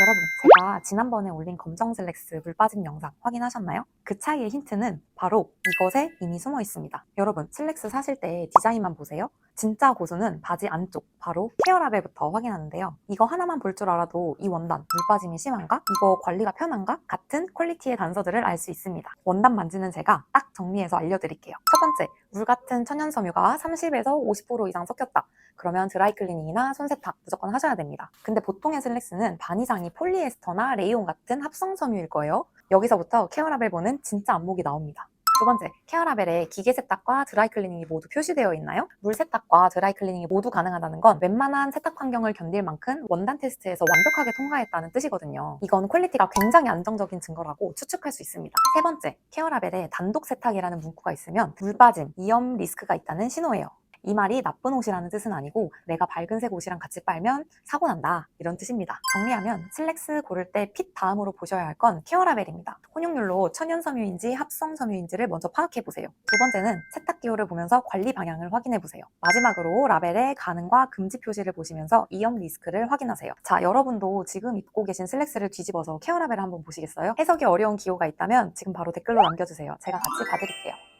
여러분, 제가 지난번에 올린 검정 슬랙스 물 빠짐 영상 확인하셨나요? 그 차이의 힌트는 바로 이것에 이미 숨어 있습니다. 여러분, 슬랙스 사실 때 디자인만 보세요. 진짜 고수는 바지 안쪽, 바로 케어 라벨부터 확인하는데요. 이거 하나만 볼 줄 알아도 이 원단, 물 빠짐이 심한가? 이거 관리가 편한가? 같은 퀄리티의 단서들을 알 수 있습니다. 원단 만지는 제가 딱 정리해서 알려드릴게요. 첫 번째, 물 같은 천연 섬유가 30에서 50% 이상 섞였다. 그러면 드라이클리닝이나 손세탁 무조건 하셔야 됩니다. 근데 보통의 슬랙스는 반 이상이 폴리에스터나 레이온 같은 합성 섬유일 거예요. 여기서부터 케어라벨 보는 진짜 안목이 나옵니다. 두 번째, 케어라벨에 기계 세탁과 드라이클리닝이 모두 표시되어 있나요? 물 세탁과 드라이클리닝이 모두 가능하다는 건 웬만한 세탁 환경을 견딜 만큼 원단 테스트에서 완벽하게 통과했다는 뜻이거든요. 이건 퀄리티가 굉장히 안정적인 증거라고 추측할 수 있습니다. 세 번째, 케어라벨에 단독 세탁이라는 문구가 있으면 물 빠짐, 위험 리스크가 있다는 신호예요. 이 말이 나쁜 옷이라는 뜻은 아니고 내가 밝은색 옷이랑 같이 빨면 사고 난다 이런 뜻입니다. 정리하면 슬랙스 고를 때 핏 다음으로 보셔야 할 건 케어라벨입니다. 혼용률로 천연 섬유인지 합성 섬유인지를 먼저 파악해 보세요. 두 번째는 세탁 기호를 보면서 관리 방향을 확인해 보세요. 마지막으로 라벨의 가능과 금지 표시를 보시면서 위험 리스크를 확인하세요. 자, 여러분도 지금 입고 계신 슬랙스를 뒤집어서 케어라벨을 한번 보시겠어요? 해석이 어려운 기호가 있다면 지금 바로 댓글로 남겨주세요. 제가 같이 봐드릴게요.